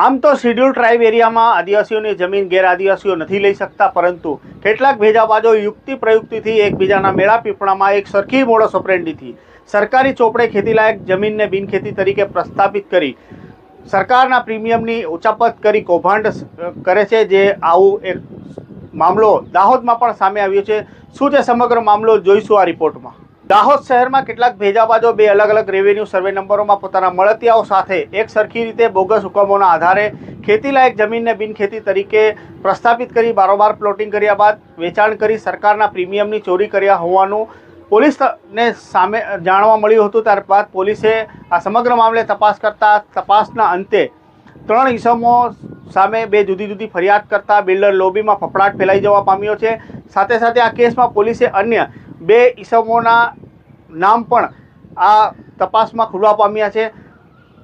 આમ તો schedule tribe એરિયામાં આદિવાસીઓની જમીન ગેરઆદિવાસીઓ નથી લઈ શકતા, પરંતુ કેટલાક ભેજાબાજો યુક્તિ પ્રયુક્તિથી એકબીજાના મેળા પીપળામાં એક સરખી મોડો સપરેન્ડીથી સરકારી ચોપડે ખેતીલાયક જમીનને બિનખેતી તરીકે પ્રસ્થાપિત કરી સરકારના પ્રીમિયમની ઉચાપત કરી કૌભાંડ કરે છે જે આવું એક મામલો દાહોદમાં પણ સામે આવ્યો છે. શું છે સમગ્ર મામલો? જોઈશું આ રિપોર્ટમાં. દાહોદ શહેરમાં કેટલાક ભેજાબાજો બે અલગ અલગ રેવન્યુ સર્વે નંબરોમાં પોતાના મળતિયાઓ સાથે એક સરખી રીતે બોગસ હુકમોના આધારે ખેતીલાયક જમીનને બિનખેતી તરીકે પ્રસ્થાપિત કરી બારોબાર પ્લોટિંગ કર્યા બાદ વેચાણ કરી સરકારના પ્રીમિયમની ચોરી કર્યા હોવાનું પોલીસને સામે જાણવા મળ્યું હતું. ત્યારબાદ પોલીસે આ સમગ્ર મામલે તપાસ કરતા તપાસના અંતે ત્રણ ઈસમો સામે બે જુદી જુદી ફરિયાદ કરતા બિલ્ડર લોબીમાં ફફડાટ ફેલાઈ જવા પામ્યો છે. સાથે સાથે આ કેસમાં પોલીસે અન્ય બે ઈસમોના નામ પણ આ તપાસમાં ખુલવા પામ્યા છે.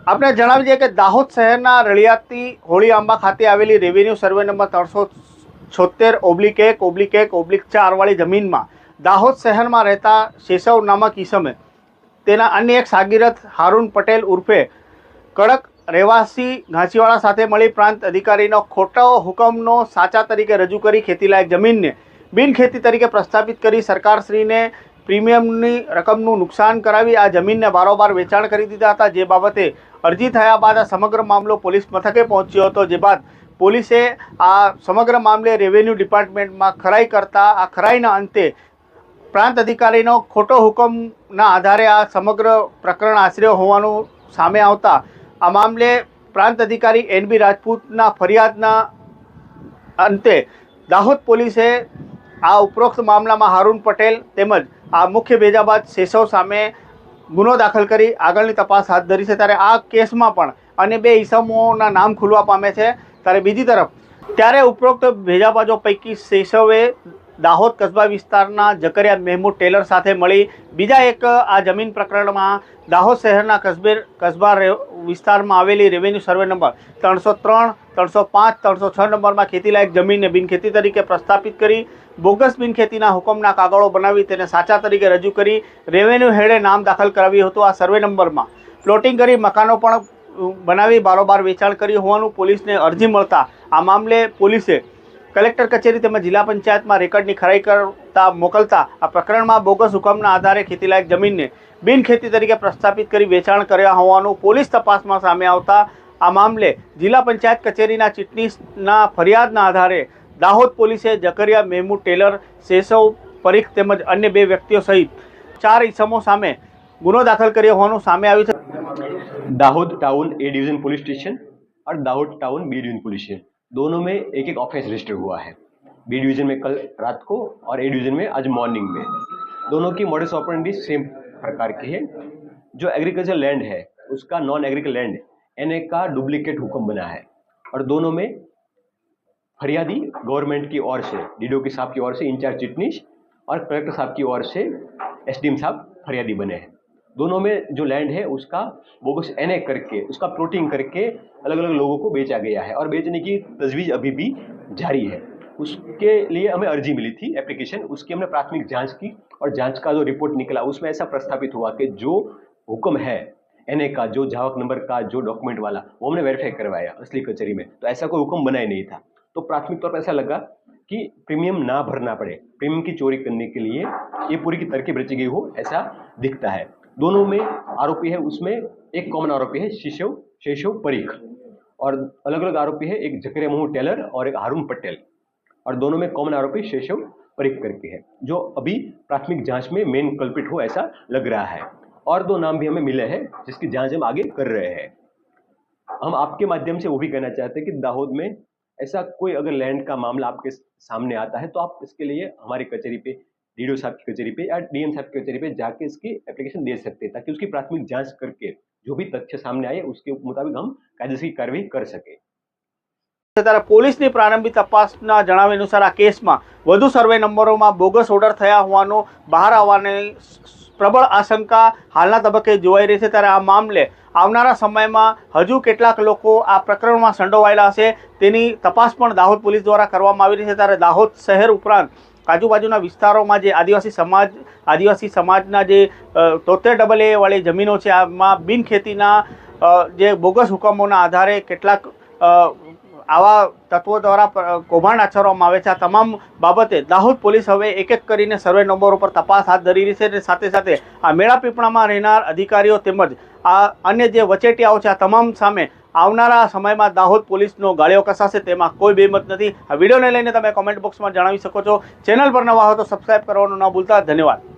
આપણે જણાવી દઈએ કે દાહોદ શહેરના રળિયાતી હોળી આંબા ખાતે આવેલી રેવન્યુ સર્વે નંબર ત્રણસો છોતેર ઓબ્લિક એક ઓબ્લિક એક, ઓબ્લિક ચારવાળી જમીનમાં દાહોદ શહેરમાં રહેતા શેષવ નામક ઈસમે તેના અન્ય એક સાગીરથ હારૂન પટેલ ઉર્ફે કડક રહેવાસી ઘાંચીવાળા સાથે મળી પ્રાંત અધિકારીનો ખોટો હુકમનો સાચા તરીકે રજૂ કરી ખેતીલાયક જમીનને બિનખેતી તરીકે પ્રસ્થાપિત કરી સરકારશ્રીને પ્રીમિયમની રકમનું નુકસાન કરાવી આ જમીનને બારોબાર વેચાણ કરી દીધા હતા. જે બાબતે અરજી થયા બાદ આ સમગ્ર મામલો પોલીસ મથકે પહોંચ્યો હતો. જે બાદ પોલીસે આ સમગ્ર મામલે રેવન્યુ ડિપાર્ટમેન્ટમાં ખરાઈ કરતા, આ ખરાઈના અંતે પ્રાંત અધિકારીનો ખોટો હુકમના આધારે આ સમગ્ર પ્રકરણ આશરે હોવાનું સામે આવતા આ મામલે પ્રાંત અધિકારી એન બી રાજપૂતના ફરિયાદના અંતે દાહોદ પોલીસે આ ઉપરોક્ત મામલામાં હારૂન પટેલ તેમજ આ મુખ્ય ભેજાબાદ શેસવ સામે ગુનો દાખલ કરી આગળની તપાસ હાથ ધરી છે. ત્યારે આ કેસમાં પણ અન્ય બે ઈસમોના નામ ખુલવા પામે છે. ત્યારે બીજી તરફ, ત્યારે ઉપરોક્ત ભેજાબાજો પૈકી શેસવે દાહોદ કસ્બા વિસ્તારના જકરિયા મહેમૂદ ટેલર સાથે મળી. બીજા એક આ જમીન પ્રકરણમાં દાહોદ શહેરના કસ્બે કસ્બા વિસ્તારમાં આવેલી રેવન્યુ સર્વે નંબર ત્રણસો ત્રણ, ત્રણસો પાંચ, ત્રણસો છ નંબરમાં ખેતીલાયક જમીનને બિનખેતી તરીકે પ્રસ્થાપિત કરી, બોગસ બિનખેતીના હુકમના કાગળો બનાવી તેને સાચા તરીકે રજૂ કરી રેવન્યુ હેડે નામ દાખલ કરાવ્યું હતું આ સર્વે નંબરમાં. પ્લોટિંગ કરી, મકાનો પણ બનાવી, બારોબાર વેચાણ કર્યું હોવાનું પોલીસને અરજી મળતા આ મામલે પોલીસે કલેક્ટર કચેરી તેમજ જિલ્લા પંચાયતમાં રેકર્ડની ખરાઈ કરતા મોકલતા આ પ્રકરણમાં બોગસ હુકમના આધારે ખેતીલાયક જમીનને બિનખેતી તરીકે પ્રસ્થાપિત કરી વેચાણ કર્યા હોવાનું પોલીસ તપાસમાં સામે આવતા આ મામલે જિલ્લા પંચાયત કચેરીના ચીટનીસના ફરિયાદના આધારે દાહોદ પોલીસે જકરિયા મહેમૂદ ટેલર શેષવ પરીખ તેમજ અન્ય બે વ્યક્તિઓ સહિત ચાર ઇસમો સામે ગુનો દાખલ કર્યો હોવાનું સામે આવ્યું છે Dahod town A division police station और Dahod town B division police station दोनों में एक एक ऑफेंस रजिस्टर हुआ है बी डिवीजन में कल रात को और ए डिवीजन में आज मॉर्निंग में दोनों की मॉडस ऑपरेंडी सेम प्रकार की जो एग्रीकल्चर लैंड है, उसका नॉन एग्रीकल लैंड एन का डुप्लीकेट हुक्म बना है। और दोनों में फरियादी गवर्नमेंट की ओर से डी की साहब की ओर से इंचार्ज चिटनीश और कलेक्टर साहब की ओर से एसडीएम साहब फरियादी बने हैं। दोनों में जो लैंड है, उसका वो बोगस एन करके, उसका प्लोटिंग करके अलग अलग लोगों को बेचा गया है। और बेचने की तजवीज़ अभी भी जारी है। उसके लिए हमें अर्जी मिली थी एप्लीकेशन उसकी हमने प्राथमिक जाँच की और जाँच का जो रिपोर्ट निकला, उसमें ऐसा प्रस्तावित हुआ कि जो हुक्म है एनए का, जो जावक नंबर का, जो डॉक्यूमेंट वाला, वो हमने वेरीफाई करवाया असली कचहरी में। तो ऐसा कोई हुक्म बना ही नहीं था। तो प्राथमिक तौर पर ऐसा लगा कि प्रीमियम ना भरना पड़े। प्रीमियम की चोरी करने के लिए ये पूरी की तरकीब रची गई हो, ऐसा दिखता है। दोनों में आरोपी है, उसमें एक कॉमन आरोपी है शिशव शेषव परीख। और अलग अलग आरोपी है, एक जकरे मोहू टेलर और एक हारून पटेल। और दोनों में कॉमन आरोपी शेषव परीख करके है, जो अभी प्राथमिक जाँच में मेन कल्पिट हो ऐसा लग रहा है। और दो नाम भी हमें मिले हैं, जिसकी जाँच हम आगे कर रहे हैं। हम आपके माध्यम से वो भी कहना चाहते हैं कि दाहोद में ऐसा कोई अगर लैंड का मामला आपके सामने आता है तो आप इसके लिए हमारी कचहरी पे डी साहब की कचहरी पे या डीएम साहब की कचहरी पे जाके इसकी एप्लीकेशन दे सकते हैं, ताकि उसकी प्राथमिक जाँच करके जो भी तथ्य सामने आए, उसके मुताबिक हम कायदेसर की कार्रवाई कर सके। ત્યારે પોલીસની પ્રારંભિક તપાસના જણાવ્યા અનુસાર આ કેસમાં વધુ સર્વે નંબરોમાં બોગસ ઓર્ડર થયા હોવાનું બહાર આવવાની પ્રબળ આશંકા હાલના તબક્કે જોવાઈ રહી છે. ત્યારે આ મામલે આવનારા સમયમાં હજુ કેટલાક લોકો આ પ્રકરણમાં સંડોવાયેલા હશે તેની તપાસ પણ દાહોદ પોલીસ દ્વારા કરવામાં આવી રહી છે. ત્યારે દાહોદ શહેર ઉપરાંત આજુબાજુના વિસ્તારોમાં જે આદિવાસી સમાજ, આદિવાસી સમાજના જે તોતેર ડબલ એ વાળી જમીનો છે, આમાં બિનખેતીના જે બોગસ હુકમોના આધારે કેટલાક આવા તત્વો દ્વારા કૌભાંડ આચરવામાં આવે છે. આ તમામ બાબતે દાહોદ પોલીસ હવે એક એક કરીને સર્વે નંબર ઉપર તપાસ હાથ ધરી રહી છે અને સાથે સાથે આ મેળા પીપળામાં રહેનાર અધિકારીઓ તેમજ આ અન્ય જે વચેટિયાઓ છે, આ તમામ સામે આવનારા સમયમાં દાહોદ પોલીસનો ગાળિયો કસાશે તેમાં કોઈ બેમત નથી. આ વિડીયોને લઈને તમે કોમેન્ટ બોક્સમાં જણાવી શકો છો. ચેનલ પર નવા હો તો સબસ્ક્રાઇબ કરવાનું ન ભૂલતા. ધન્યવાદ.